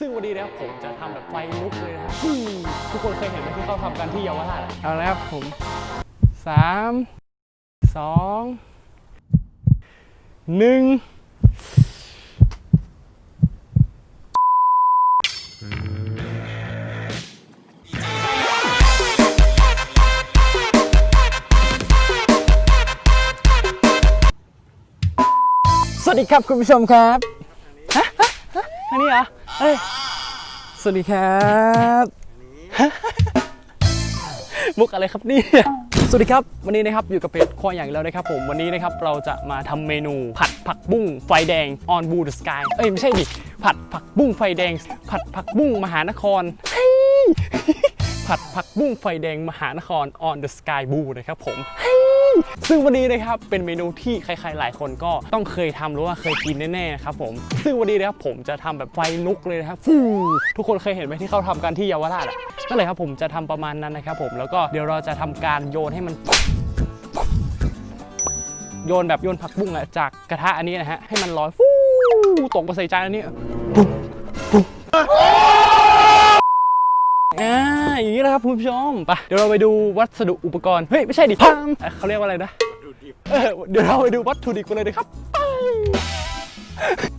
ซึ่งวันนี้นะครับผมจะทำแบบไฟลุกเลยนะครับอืมทุกคนเคยเห็นไหมที่เขาทำกันที่เยาวราชอะเอาละครับผมสามสองหนึ่งสวัสดีครับคุณผู้ชมครับ ฮะฮะฮะอันนี้เหรอ เอ้ยสวัสดีครับ มุกอะไรครับเนี่ย สวัสดีครับ วันนี้นะครับอยู่กับเพจคออย่างแล้วนะครับผมวันนี้นะครับเราจะมาทำเมนูผัดผักบุ้งไฟแดง on blue the sky เอ้ยไม่ใช่ดิ ผัดผักบุ้งไฟแดง ผัดผักบุ้งมหานครเฮ้ยผัดผักบุ้งไฟแดงมหานคร on the sky blue นะครับผม ซึ่งวันนี้นะครับเป็นเมนูที่ใครๆหลายคนก็ต้องเคยทำหรือว่าเคยกินแน่ๆนะครับผมซึ่งวันนี้นะครับผมจะทำแบบไฟลุกเลยนะครับฟูทุกคนเคยเห็นไหมที่เขาทำกันที่เยาวราชอะนั่นเลยครับผมจะทำประมาณนั้นนะครับผมแล้วก็เดี๋ยวเราจะทำการโยนให้มันโยนแบบโยนผักบุ้งอะจากกระทะอันนี้นะฮะให้มันลอยฟูตกมาใส่จานอันนี้ปุ๊บปุ๊บ อ่าอย่างนี้แหละครับคุณผู้ชมไปเดี๋ยวเราไปดูวัสดุอุปกรณ์ เฮ้ย ไม่ใช่ดิพัมเอ้ยเขาเรียกว่าอะไรนะเออเดี๋ยวเราไปดูวัตถุดิบกันเลยนะครับไป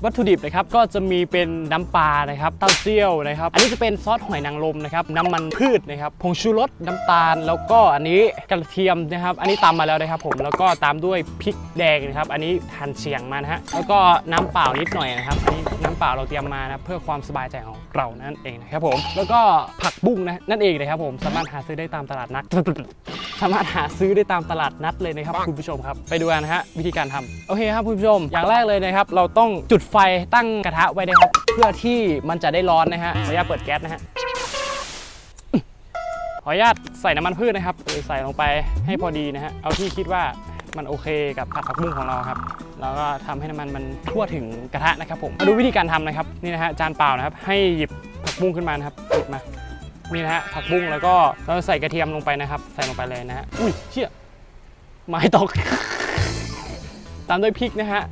วัตถุดิบนะครับก็จะมีเป็นน้ำปลานะครับเต้าเจี้ยวนะครับ อันนี้จะเป็นซอสหอยนางรมนะครับน้ำมันพืชนะครับผงชูรสน้ำตาล แล้วก็อันนี้กระเทียมนะครับ อันนี้ตามมาแล้วนะครับผมแล้วก็ตามด้วยพริกแดงนะครับ อันนี้หั่นเฉียงมานะฮะแล้วก็น้ำเปล่านิดหน่อยนะครับอันนี้น้ำเปล่าเราเตรียมมานะเพื่อความสบายใจของเรานั่นเองนะครับผมแล้วก็ผักบุ้งนะนั่นเองนะครับผมสามารถหาซื้อได้ตามตลาดนัด สามารถหาซื้อได้ตามตลาดนัดเลยนะครับคุณผู้ชมครับไปดูกันนะฮะวิธีการทำโอเคครับคุณผู้ชม อย่างแรกเลยนะครับ เราต้องจุดไฟตั้งกระทะไว้นะครับเพื่อที่มันจะได้ร้อนนะฮะขออนุญาตเปิดแก๊สนะฮะขออนุญาตใส่น้ำมันพืชนะครับใส่ลงไปให้พอดีนะฮะเอาที่คิดว่ามันโอเคกับผัดผักบุ้งของเราครับแล้วก็ทำให้น้ำมันมันทั่วถึงกระทะนะครับผมมาดูวิธีการทำนะครับนี่นะฮะจานเปล่านะครับ ให้หยิบผักบุ้งขึ้นมานะครับหยิบมา นี่นะฮะผักบุ้งแล้วก็เราใส่กระเทียมลงไปนะครับ ใส่ลงไปเลยนะฮะอุ้ยเชี่ยไม้ตก ตามด้วยพริกนะฮะ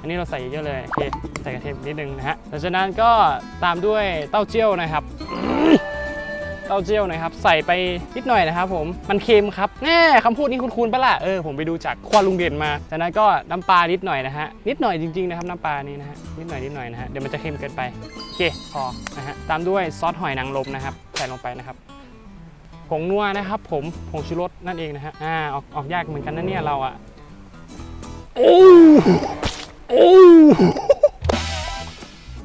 อันนี้เราใส่เยอะเลยโอเคใส่กระเทียมนิดนึงนะฮะหลังจากนั้นก็ตามด้วยเต้าเจี้ยวนะครับ เต้าเจี้ยวนะครับใส่ไปนิดหน่อยนะครับผมมันเค็มครับแน่คำพูดนี้คุ้นๆปะล่ะเออผมไปดูจากควาลุงเด่นมาจากนั้นก็น้ำปลานิดหน่อยนะฮะนิดหน่อยจริงๆนะครับน้ำปลานี่นะฮะนิดหน่อยนิดหน่อยนะฮะเดี๋ยวมันจะเค็มเกินไปโอเคพอนะฮะตามด้วยซอสหอยนางรมนะครับใส่ลงไปนะครับผงนัวนะครับผมผงชูรสนั่นเองนะฮะอ่าออกออกยากเหมือนกันนะเนี่ยเราอะโอ้โอ้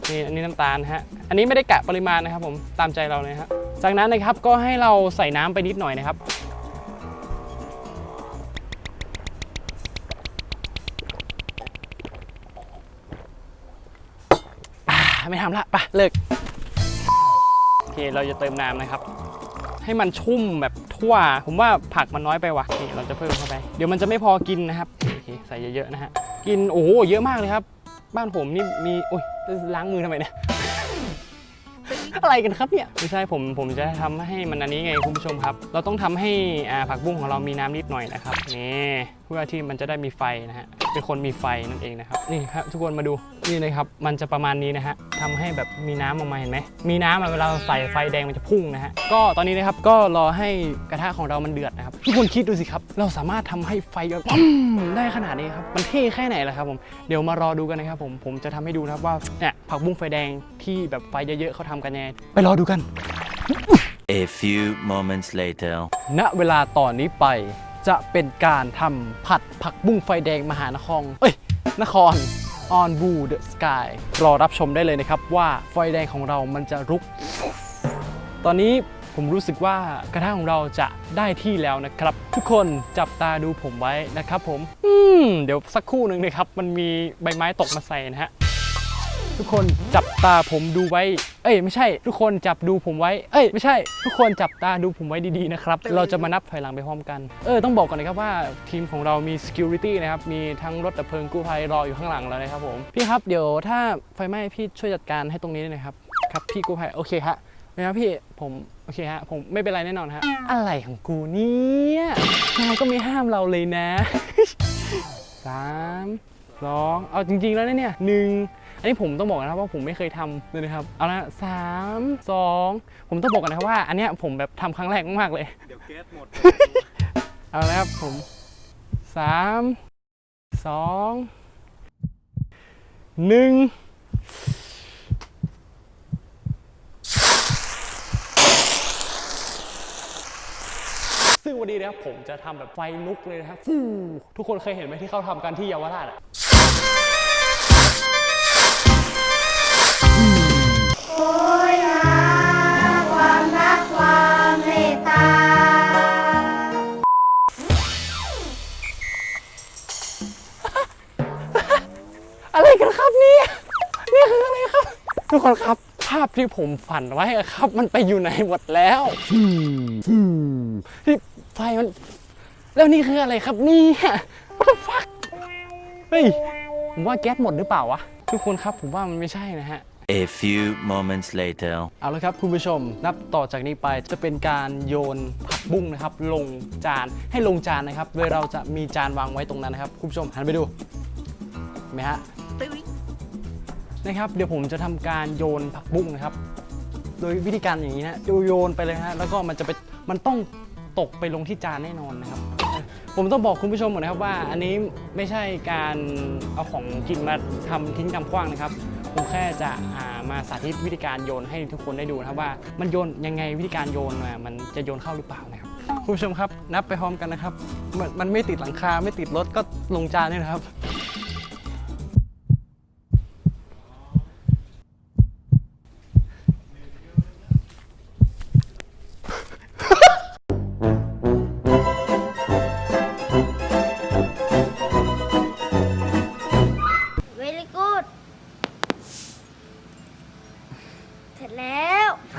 นี่อันนี้น้ำตาลนะฮะ อันนี้ไม่ได้กะปริมาณนะครับผมตามใจเราเลยฮะ จากนั้นนะครับก็ให้เราใส่น้ำไปนิดหน่อยนะครับอ่าไม่ทำละไปเลิก โอเคเราจะเติมน้ำนะครับ ให้มันชุ่มแบบทั่ว ผมว่าผักมันน้อยไปว่ะนี่เราจะเพิ่มเข้าไป เดี๋ยวมันจะไม่พอกินนะครับโอเคใส่เยอะๆนะฮะ กินโอ้โหเยอะมากเลยครับ บ้านผมนี่มีโอ้ย ล้างมือทำไมเนี่ย อะไรกันครับเนี่ย ไม่ใช่ผมผมจะทำให้มันอันนี้ไงคุณผู้ชมครับ เราต้องทำให้ผักบุ้งของเรามีน้ำนิดหน่อยนะครับนี่เพื่อที่มันจะได้มีไฟนะฮะเป็นคนมีไฟนั่นเองนะครับนี่ครับทุกคนมาดูนี่นะครับมันจะประมาณนี้นะฮะทำให้แบบมีน้ำออกมาเห็นไหมมีน้ำอะเวลาใส่ไฟแดงมันจะพุ่งนะฮะก็ตอนนี้นะครับก็รอให้กระทะของเรามันเดือดนะครับทุกคนคิดดูสิครับ เราสามารถทำให้ไฟปั๊มได้ขนาดนี้ครับมันเท่แค่ไหนล่ะครับผมเดี๋ยวมารอดูกันนะครับผมผมจะทำให้ดูนะครับว่าเนี่ย ผักบุ้งไฟแดงที่แบบไฟเยอะๆเขาทำกันยังไงไปรอดูกัน A few moments later. ณเวลาตอนนี้ไปจะเป็นการทำผัดผักบุ้งไฟแดงมหานคร เอ้ย นคร on blue the sky รอรับชมได้เลยนะครับว่าไฟแดงของเรามันจะรุก ตอนนี้ผมรู้สึกว่ากระทะของเราจะได้ที่แล้วนะครับ ทุกคนจับตาดูผมไว้นะครับผม อืม เดี๋ยวสักครู่หนึ่งนะครับ มันมีใบไม้ตกมาใส่นะฮะ ทุกคนจับตาผมดูไว้ เอ้ยไม่ใช่ ทุกคนจับดูผมไว้ เอ้ยไม่ใช่ ทุกคนจับตาดูผมไว้ดีๆนะครับ เราจะมานับถอยหลังไปพร้อมกัน เออต้องบอกก่อนนะครับว่าทีมของเรามี security นะครับ มีทั้งรถดับเพลิงกู้ภัยรออยู่ข้างหลังแล้วนะครับผม พี่ครับเดี๋ยวถ้าไฟไหม้พี่ช่วยจัดการให้ตรงนี้ด้วยนะครับ ครับพี่กู้ภัยโอเคฮะนะครับพี่ผมโอเคฮะผมไม่เป็นไรแน่นอนฮะอะไรของกูเนี่ยนายก็ไม่ห้ามเราเลยนะสามสองเอาจริงๆแล้วนะเนี่ยหนึ่ง อันนี้ผมต้องบอกนะครับว่าผมไม่เคยทำเลยนะครับ เอาละสามสองผมต้องบอกกันนะครับว่า อันเนี้ยผมแบบทำครั้งแรกมากๆเลย เดี๋ยวแก๊สหมด เอาละครับผมสามสองหนึ่งซึ่งวันนี้นะครับผมจะทำแบบไฟลุกเลยนะครับฟูทุกคนเคยเห็นไหมที่เขาทำกันที่เยาวราชอะ นี่คืออะไรครับ ทุกคนครับ ภาพที่ผมฝันไว้อะครับ มันไปอยู่ไหนหมดแล้วที่ไฟมัน แล้วนี่คืออะไรครับเนี่ย What the fuck เฮ้ยผมว่าแก๊สหมดหรือเปล่าวะ ทุกคนครับผมว่ามันไม่ใช่นะฮะ A few moments later. เอาละครับคุณผู้ชม นับต่อจากนี้ไปจะเป็นการโยนผักบุ้งนะครับ ลงจานให้ลงจานนะครับ โดยเราจะมีจานวางไว้ตรงนั้นนะครับ คุณผู้ชมหันไปดูเห็นไหมฮะ นะครับ เดี๋ยวผมจะทำการโยนผักบุ้งนะครับ โดยวิธีการอย่างนี้นะโยนไปเลยฮะแล้วก็มันจะไปมันต้องตกไปลงที่จานแน่นอนนะครับ ผมต้องบอกคุณผู้ชมก่อนนะครับว่าอันนี้ไม่ใช่การเอาของกินมาทำทิ้งกำขว้างนะครับผมแค่จะามาสาธิตวิธีการโยนให้ทุกคนได้ดูนะครับว่ามันโยนยังไงวิธีการโยนมันจะโยนเข้าหรือเปล่านะครับคุณผู้ชมครับ นับไปพร้อมกันนะครับ มันมันไม่ติดหลังคาไม่ติดรถก็ลงจานนี่นะครับ